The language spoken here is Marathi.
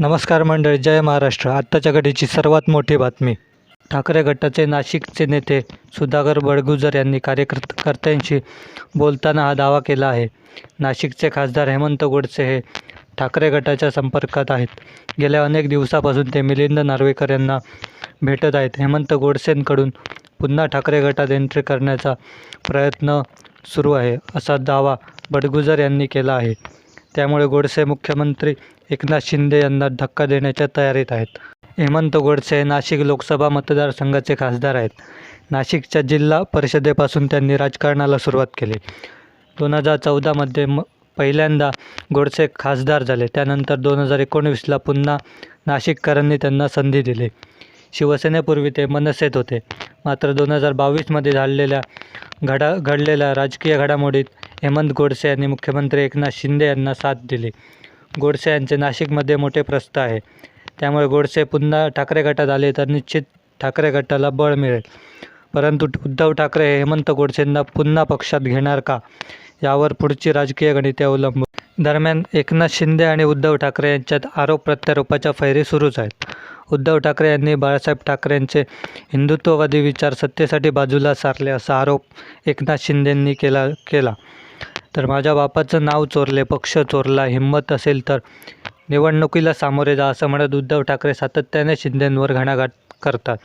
नमस्कार मंडळी जय महाराष्ट्र. आत्ताच्या घडीची सर्वात मोठी बातमी. ठाकरे गटाचे नाशिकचे नेते सुधाकर बडगुजर यांनी कार्यकर्त्यांशी बोलताना हा दावा केला आहे. नाशिकचे खासदार हेमंत गोडसे हे ठाकरे गटाच्या संपर्कात आहेत. गेल्या अनेक दिवसापासून ते मिलिंद नार्वेकर यांना भेटत आहेत. हेमंत गोडसेंकडून पुन्हा ठाकरे गटात एंट्री करण्याचा प्रयत्न सुरू आहे असा दावा बडगुजर यांनी केला आहे. त्यामुळे गोडसे मुख्यमंत्री एकनाथ शिंदे यांना धक्का देण्याच्या तयारीत आहेत. हेमंत गोडसे हे नाशिक लोकसभा मतदारसंघाचे खासदार आहेत. नाशिकच्या जिल्हा परिषदेपासून त्यांनी राजकारणाला सुरुवात केली. दोन हजार चौदामध्ये म पहिल्यांदा गोडसे खासदार झाले. त्यानंतर दोन हजार एकोणवीसला पुन्हा नाशिककरांनी त्यांना संधी दिली. शिवसेनेपूर्वी ते मनसेत होते. मात्र दोन हजार बावीसमध्ये झालेल्या घडा घडलेल्या राजकीय घडामोडीत हेमंत गोडसे यांनी मुख्यमंत्री एकनाथ शिंदे यांना साथ दिली. गोडसे यांचे नाशिकमध्ये मोठे प्रस्थ आहे. त्यामुळे गोडसे पुन्हा ठाकरे गटात आले तर निश्चित ठाकरे गटाला बळ मिळेल. परंतु उद्धव ठाकरे हे हेमंत गोडसेंना पुन्हा पक्षात घेणार का? यावर पुढची राजकीय गणिते अवलंबून. दरम्यान एकनाथ शिंदे आणि उद्धव ठाकरे यांच्यात आरोप प्रत्यारोपाच्या फैरी सुरूच आहेत. उद्धव ठाकरे यांनी बाळासाहेब ठाकरेंचे हिंदुत्ववादी विचार सत्तेसाठी बाजूला सारले असा आरोप एकनाथ शिंदेंनी केला केला. तर माझ्या बापाचं नाव चोरले पक्ष चोरला हिंमत असेल तर. निवडणुकीला सामोरे जा असं म्हणत उद्धव ठाकरे सातत्याने शिंदेंवर घणाघात करतात.